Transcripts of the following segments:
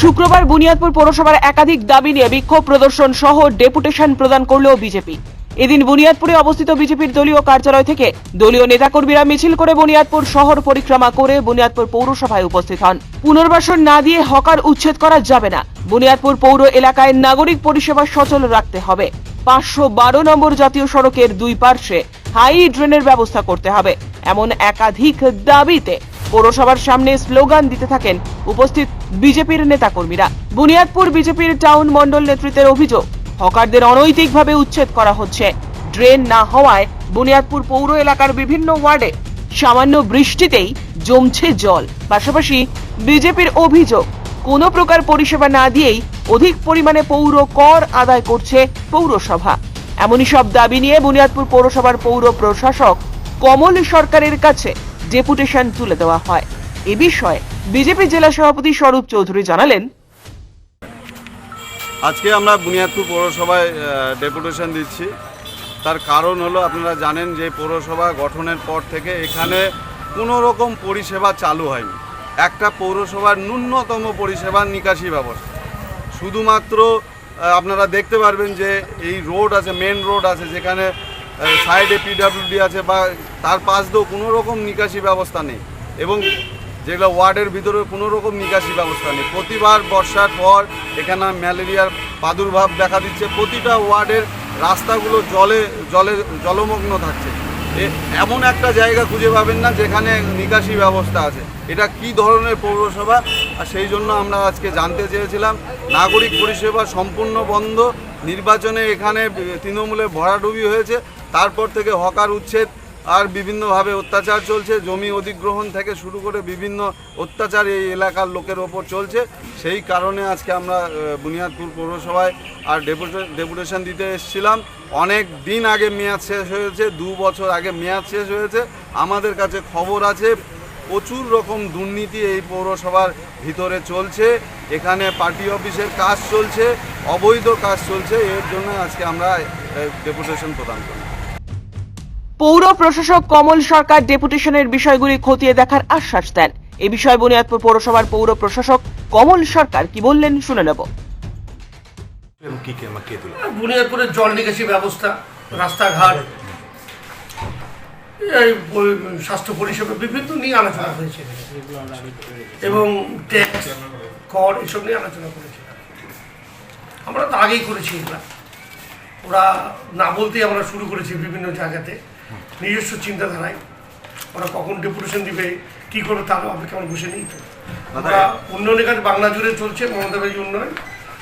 শুক্রবার বুনিয়াদপুর পৌরসভার একাধিক দাবি নিয়ে বিক্ষোভ প্রদর্শন সহ ডেপুটেশন প্রদান করল বিজেপি। এদিন বুনিয়াদপুরে অবস্থিত বিজেপির দলীয় কার্যালয় থেকে দলীয় নেতাকর্মীরা মিছিল করে বুনিয়াদপুর শহর পরিক্রমা করে বুনিয়াদপুর পৌরসভায় উপস্থিত হন। পুনর্বাসন না দিয়ে হকার উচ্ছেদ করা যাবে না। বুনিয়াদপুর পৌর এলাকায় নাগরিক পরিষেবা সচল রাখতে হবে। পাঁচশো বারো নম্বর জাতীয় সড়কের দুই পার্শ্বে হাই ড্রেনের ব্যবস্থা করতে হবে। এমন একাধিক দাবিতে পৌরসভার সামনে স্লোগান দিতে থাকেন উপস্থিত বিজেপির নেতাকর্মীরা। বুনিয়াদপুর বিজেপির টাউন মন্ডল নেতৃত্বের অভিযোগ, হকারদের অনৈতিকভাবে উচ্ছেদ করা হচ্ছে। ড্রেন না হওয়ায় বুনিয়াদপুর পৌর এলাকার বিভিন্ন ওয়ার্ডে সামান্য বৃষ্টিতেই জমছে জল। পাশাপাশি বিজেপির অভিযোগ কোনো প্রকার পরিষেবা না দিয়েই অধিক পরিমাণে পৌর কর আদায় করছে পৌরসভা। এমনই সব দাবি নিয়ে বুনিয়াদপুর পৌরসভার পৌর প্রশাসক কমল সরকারের কাছে ডেপুটেশন তুলে দেওয়া হয়। এ বিষয়ে বিজেপি জেলা সভাপতি স্বরূপ চৌধুরী জানালেন। আজকে আমরা বুনিয়াদপুর পৌরসভায় ডেপুটেশন দিচ্ছি। তার কারণ হলো আপনারা জানেন যে পৌরসভা গঠনের পর থেকে এখানে কোনো রকম পরিষেবা চালু হয়নি। একটা পৌরসভার ন্যূনতম পরিষেবার নিকাশি ব্যবস্থা। শুধুমাত্র আপনারা দেখতে পারবেন যে এই রোড আছে মেন রোড আছে, যেখানে সাইডে পিডাব্লিউডি আছে বা তার পাশ দিয়েও কোনো রকম নিকাশি ব্যবস্থা নেই এবং যেগুলো ওয়ার্ডের ভিতরে কোনো রকম নিকাশি ব্যবস্থা নেই। প্রতিবার বর্ষার পর এখানে ম্যালেরিয়ার প্রাদুর্ভাব দেখা দিচ্ছে। প্রতিটা ওয়ার্ডের রাস্তাগুলো জলে জলে, জলমগ্ন থাকছে। এমন একটা জায়গা খুঁজে পাবেন না যেখানে নিকাশি ব্যবস্থা আছে। এটা কি ধরনের পৌরসভা? আর সেই জন্য আমরা আজকে জানতে চেয়েছিলাম, নাগরিক পরিষেবা সম্পূর্ণ বন্ধ, নির্বাচনে এখানে তৃণমূলে ভরাডুবি হয়েছে, তারপর থেকে হকার উচ্ছেদ আর বিভিন্নভাবে অত্যাচার চলছে। জমি অধিগ্রহণ থেকে শুরু করে বিভিন্ন অত্যাচার এই এলাকার লোকের ওপর চলছে। সেই কারণে আজকে আমরা বুনিয়াদপুর পৌরসভায় আর ডেপুটেশন দিতে এসেছিলাম। অনেক দিন আগে মেয়াদ শেষ হয়েছে, দু বছর আগে মেয়াদ শেষ হয়েছে। আমাদের কাছে খবর আছে, প্রচুর রকম দুর্নীতি এই পৌরসভার ভিতরে চলছে। এখানে পার্টি অফিসের কাজ চলছে, অবৈধ কাজ চলছে। এর জন্য আজকে আমরা ডেপুটেশন প্রদান করি পৌর প্রশাসক কমল সরকার ডেপুটেশনের বিষয়গুলি খতিয়ে দেখার আশ্বাস দেন। এ বিষয়ে বুনিয়াদপুর পৌরসভার পৌর প্রশাসক কমল সরকার কি বললেন শুনে নেব। এবং কি কে কে তুলে বুনিয়াদপুরের জল নিকাশি ব্যবস্থা রাস্তাঘাট এই স্বাস্থ্য পরিষেবা বিভিন্ন নিয়ে আলোচনা হয়েছে। এবং ট্যাক্স কর এসব নিয়ে আলোচনা করেছে। আমরা তো আগেই করেছি এগুলা। ওরা না বলতেই আমরা শুরু করেছি বিভিন্ন জায়গাতে। নিজস্ব চিন্তাধারায় ওরা কখন ডেপুটেশন দিবে কি করবে তারও অপেক্ষা আমরা বসে নেই তো আমরা উন্নয়নের কাজ বাংলা জুড়ে চলছে মমতা ব্যানার্জি উন্নয়ন।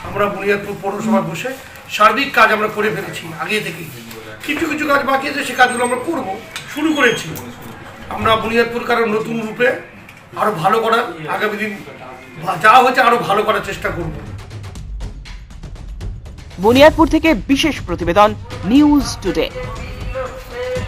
আমরা বুনিয়াদপুর পৌরসভা বসে সার্বিক কাজ আমরা করে ফেলেছি আগে থেকেই। কিছু কিছু কাজ বাকি আছে সে কাজগুলো আমরা করব শুরু করেছি। আমরা বুনিয়াদপুর কারণ নতুন রূপে আরও ভালো করার আগামী দিন বা যা হয়েছে আরও ভালো করার চেষ্টা করব। বুনিয়াদপুর থেকে বিশেষ প্রতিবেদন নিউজ টুডে।